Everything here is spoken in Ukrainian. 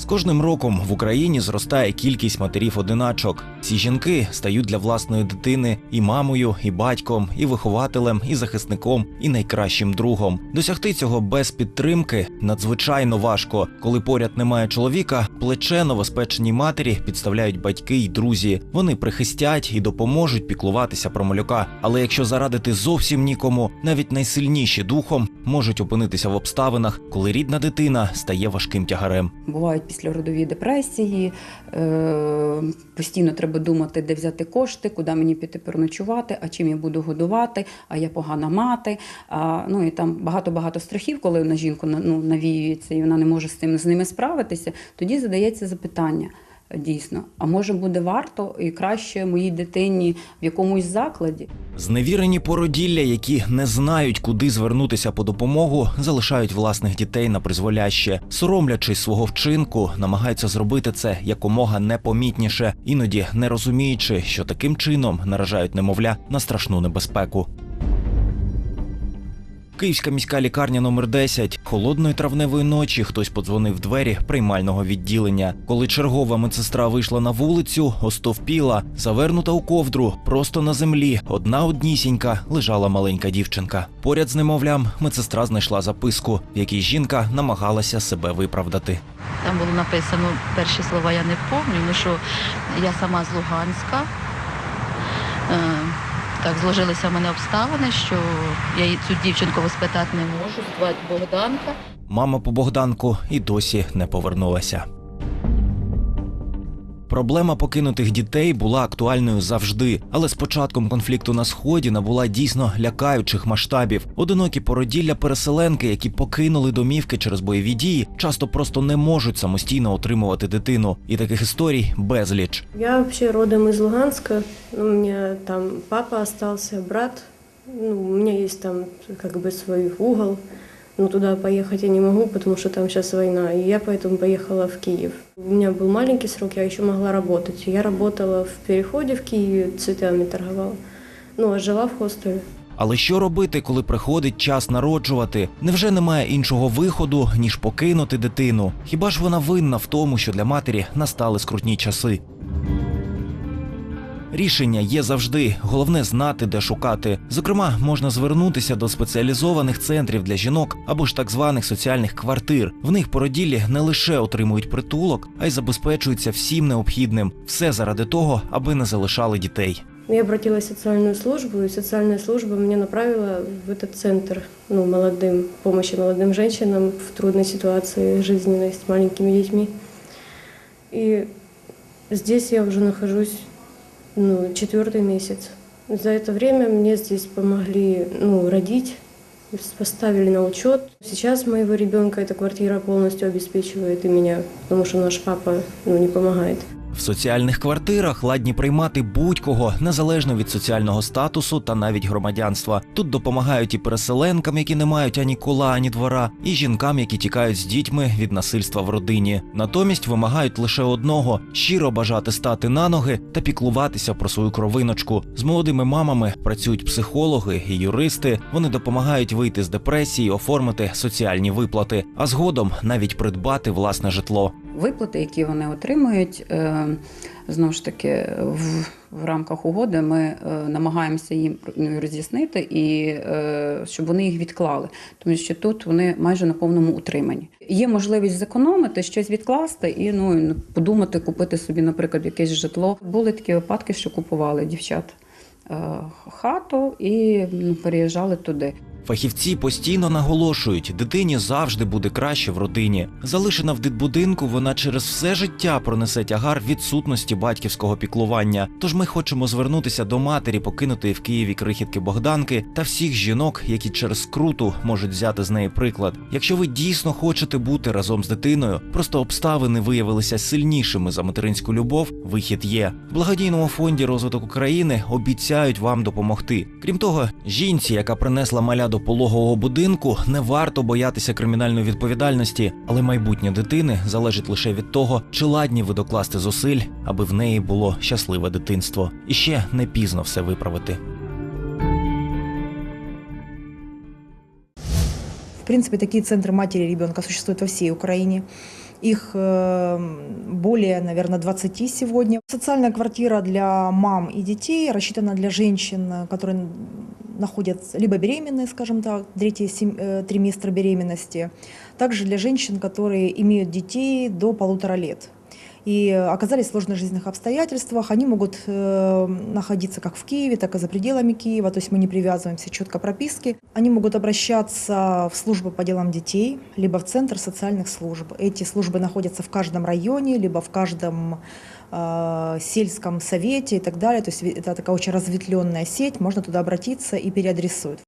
З кожним роком в Україні зростає кількість матерів-одиначок. Ці жінки стають для власної дитини і мамою, і батьком, і вихователем, і захисником, і найкращим другом. Досягти цього без підтримки надзвичайно важко. Коли поряд немає чоловіка, плече новоспеченій матері підставляють батьки й друзі. Вони прихистять і допоможуть піклуватися про малюка. Але якщо зарадити зовсім нікому, навіть найсильніші духом можуть опинитися в обставинах, коли рідна дитина стає важким тягарем. Бувають післяродові депресії, е, постійно треба думати, де взяти кошти, куди мені піти переночувати, а чим я буду годувати, а я погана мати. А, ну і там багато-багато страхів, коли на жінку ну, навіюється, і вона не може з цим з ними справитися. Тоді задається запитання. Дійсно, а може буде варто і краще моїй дитині в якомусь закладі? Зневірені породілля, які не знають, куди звернутися по допомогу, залишають власних дітей на призволяще, соромлячись свого вчинку, намагаються зробити це якомога непомітніше, іноді не розуміючи, що таким чином наражають немовля на страшну небезпеку. Київська міська лікарня номер 10 Холодної травневої ночі хтось подзвонив двері приймального відділення. Коли чергова медсестра вийшла на вулицю, остовпіла, завернута у ковдру, просто на землі, одна однісінька лежала маленька дівчинка. Поряд з немовлям медсестра знайшла записку, в якій жінка намагалася себе виправдати. Там було написано перші слова я не пам'ятаю, ну що я сама з Луганська. Так зложилися в мене обставини, що я цю дівчинку воспитати не можу. Звати Богданка. Мама по Богданку і досі не повернулася. Проблема покинутих дітей була актуальною завжди, але з початком конфлікту на сході набула дійсно лякаючих масштабів. Одинокі породілля переселенки, які покинули домівки через бойові дії, часто просто не можуть самостійно отримувати дитину. І таких історій безліч. Я вообще родом из Луганска. У меня там папа остался, брат. Ну, у меня есть там как бы свой угол. Но туда поехать я не могу, потому что там сейчас война. И я поэтому поехала в Киев. У меня был маленький срок, я еще могла работать. Я работала в переходе в Киеве, цветами торговала. Ну, а жила в хостеле. Але що робити, коли приходить час народжувати? Невже немає іншого виходу, ніж покинути дитину? Хіба ж вона винна в тому, що для матері настали скрутні часи? Рішення є завжди. Головне знати, де шукати. Зокрема, можна звернутися до спеціалізованих центрів для жінок або ж так званих соціальних квартир. В них породіллі не лише отримують притулок, а й забезпечуються всім необхідним. Все заради того, аби не залишали дітей. Я обратилась в социальную службу, и социальная служба меня направила в этот центр ну, молодым, помощи молодым женщинам в трудной ситуации жизненной с маленькими детьми. И здесь я уже нахожусь ну, четвертый месяц. За это время мне здесь помогли ну, родить, поставили на учет. Сейчас моего ребенка эта квартира полностью обеспечивает и меня, потому что наш папа ну, не помогает. Соціальних квартирах ладні приймати будь-кого незалежно від соціального статусу та навіть громадянства. Тут допомагають і переселенкам, які не мають ані кола, ані двора, і жінкам, які тікають з дітьми від насильства в родині. Натомість вимагають лише одного щиро бажати стати на ноги та піклуватися про свою кровиночку. З молодими мамами працюють психологи і юристи. Вони допомагають вийти з депресії, оформити соціальні виплати, а згодом навіть придбати власне житло. Виплати, які вони отримують, е, знову ж таки, в, в рамках угоди ми е, намагаємося їм ну, роз'яснити і е, щоб вони їх відклали, тому що тут вони майже на повному утриманні. Є можливість зекономити, щось відкласти і ну подумати, купити собі, наприклад, якесь житло. Були такі випадки, що купували дівчат хату і ну, переїжджали туди. Фахівці постійно наголошують, дитині завжди буде краще в родині. Залишена в дитбудинку, вона через все життя пронесе тягар відсутності батьківського піклування. Тож ми хочемо звернутися до матері, покинутої в Києві крихітки Богданки та всіх жінок, які через скруту можуть взяти з неї приклад. Якщо ви дійсно хочете бути разом з дитиною, просто обставини виявилися сильнішими за материнську любов. Вихід є. В благодійному фонді розвиток України обіцяють вам допомогти. Крім того, жінці, яка принесла маля до пологового будинку, не варто боятися кримінальної відповідальності, але майбутнє дитини залежить лише від того, чи ладні ви докласти зусиль, аби в неї було щасливе дитинство. І ще не пізно все виправити. В принципе, такие центры матери и ребенка существуют во всей Украине. Их э, более, наверное, 20 сегодня. Социальная квартира для мам и детей рассчитана для женщин, которые находятся либо беременные, скажем так, третий сем- э, триместр беременности, также для женщин, которые имеют детей до полутора лет И оказались в сложных жизненных обстоятельствах. Они могут э, находиться как в Киеве, так и за пределами Киева, то есть мы не привязываемся четко к прописке. Они могут обращаться в службу по делам детей, либо в Центр социальных служб. Эти службы находятся в каждом районе, либо в каждом э, сельском совете и так далее. То есть это такая очень разветвленная сеть, можно туда обратиться и переадресуют.